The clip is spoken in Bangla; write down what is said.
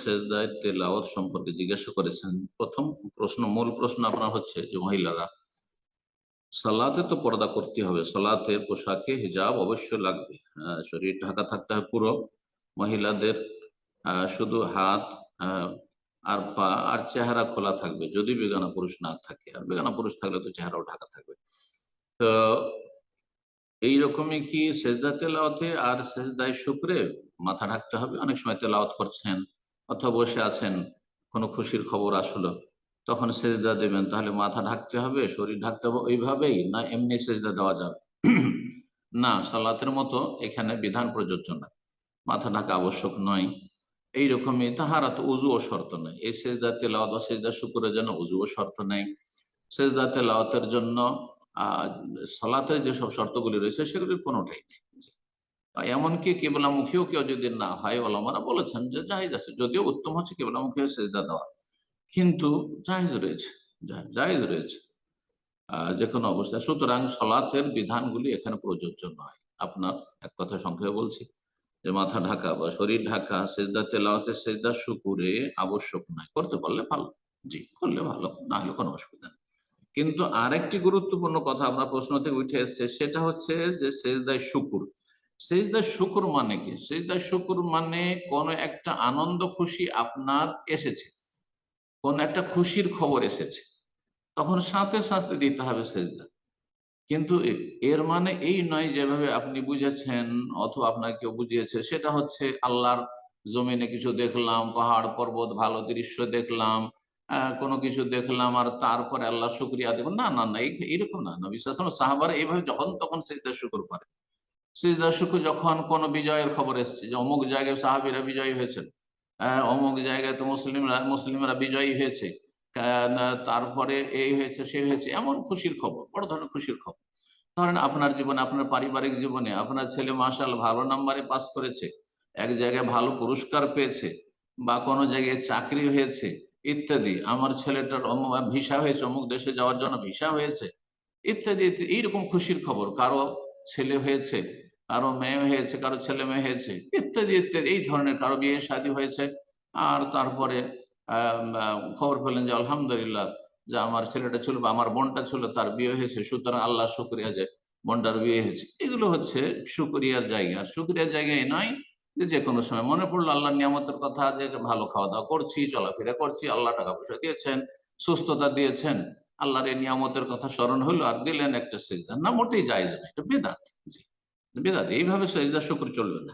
সেজদায় তেলাওয়াত সম্পর্কে জিজ্ঞাসা করেছেন? প্রথম প্রশ্ন, মূল প্রশ্ন আপনার হচ্ছে যে মহিলারা, সালাতে তো পর্দা করতে হবে। সালাতে পোশাকে হিজাব অবশ্যই লাগবে। শরীর ঢাকা থাকতে হবে পুরো। মহিলাদের শুধু হাত আর পা আর চেহারা খোলা থাকবে। যদি বেগানা পুরুষ না থাকে, আর বেগানা পুরুষ থাকলে তো চেহারাও ঢাকা থাকবে। তো এইরকমই কি সেজদা তেলাওয়াতে আর সেজদায় শুক্রে মাথা ঢাকতে হবে? অনেক সময় তেলাওয়াত করছেন। অথবা বসে আছেন, কোনো খুশির খবর আসলো? তখন সেজদা দেবেন, তাহলে মাথা ঢাকতে হবে, শরীর ঢাকতে হবে, ওইভাবেই না এমনি সেজদা দেওয়া যাবে? না, সালাতের মতো এখানে বিধান প্রযোজ্য না। মাথা ঢাকা আবশ্যক নয়। এইরকমই তাহারা তো উজুও শর্ত নেই। এই সেজদা তেলাওয়াত বা সেজদা শুকুরের জন্য উজুও শর্ত নেই। সেজদা তেলাওয়াতের জন্য, আহ, সালাতের যেসব শর্তগুলি রয়েছে, সেগুলির কোনোটাই নেই। এমনকি কেবলামুখীও কেউ যদি না হয়, ওলামারা বলেছেন যে জাহিজ আছে, যদিও উত্তম হচ্ছে কেবলামুখী সেজদা দেওয়া। কিন্তু জাহিজ রয়েছে জা- জায়েজ রয়েছে। যে কোনো অবস্থায়। সুতরাং সলাতের বিধানগুলি এখানে প্রযোজ্য নয়। আপনার এক কথা সংক্ষেপে বলছি, যে মাথা ঢাকা বা শরীর ঢাকা, সেজদা তেলাওয়াতে সেজদা শুকুরে আবশ্যক নয়। করতে পারলে ভালো, জি, করলে ভালো, না হলে কোনো অসুবিধা নেই। কিন্তু আরেকটি গুরুত্বপূর্ণ কথা আপনার প্রশ্ন থেকে উঠে এসছে, সেটা হচ্ছে যে সেজদায় শুকুর। সেজদায় শুকুর মানে কি? সেজদায় শুকুর মানে কোন একটা আনন্দ খুশি আপনার এসেছে, কোন একটা খুশির খবর এসেছে। তখন সাথে সাথে দিতে হবে সেজদা। কিন্তু এর মানে এই নয় যেভাবে আপনি বুঝেছেন অথবা আপনাকে বুঝিয়েছে, সেটা হচ্ছে আল্লাহর জমিনে কিছু দেখলাম, পাহাড় পর্বত ভালো দৃশ্য দেখলাম কোনো কিছু দেখলাম আর তারপরে আল্লাহ শুক্রিয়া দেব না না না, এই- এইরকম না। না বিশ্বাস সাহাবারা এইভাবে যখন তখন সেজদা শুকুর করে। সিজদা শুকুর যখন কোন বিজয়ের খবর এসছে যে অমুক জায়গায় সাহাবিরা বিজয়ী হয়েছেন আহ, অমুক জায়গায় তো মুসলিমরা মুসলিমরা বিজয়ী হয়েছে তারপরে এই হয়েছে সে হয়েছে এমন খুশির খবর বড় ধরনের খুশির খবর ধরেন আপনার জীবনে আপনার পারিবারিক জীবনে আপনার ছেলে মাসাল ভালো নাম্বারে পাস করেছে এক জায়গায় ভালো পুরস্কার পেয়েছে বা কোনো জায়গায় চাকরি হয়েছে ইত্যাদি আমার ছেলেটার ভিসা হয়েছে অমুক দেশে যাওয়ার জন্য ভিসা হয়েছে ইত্যাদি। এইরকম খুশির খবর কারও ছেলে হয়েছে কারও মেয়ে হয়েছে, কারও ছেলে মেয়ে হয়েছে, ইত্যাদি ইত্যাদি, এই ধরনের কারও বিয়ে শাদী হয়েছে। আর তারপরে খবর পেলেন যে, আলহামদুলিল্লাহ, যে আমার ছেলেটা ছিল বা আমার বোনটা ছিল, তার বিয়ে হয়েছে, সুতরাং আল্লাহ শুক্রিয়া যে বোনটার বিয়ে হয়েছে। এগুলো হচ্ছে শুক্রিয়ার জায়গা। আর শুক্রিয়ার জায়গায় নয় যে যে কোনো সময় মনে পড়ল আল্লাহ নিয়ামতের কথা, যে ভালো খাওয়া দাওয়া করছি, চলাফেরা করছি, আল্লাহ টাকা পয়সা দিয়েছেন, সুস্থতা দিয়েছেন, আল্লাহর এই নিয়ামতের কথা স্মরণ হলো আর দিলেন একটা সেজদা। না, মোটেই জায়জ না এটা বেদাত। জি। বেদাত এইভাবে সেজদা শুক্র চলবে না।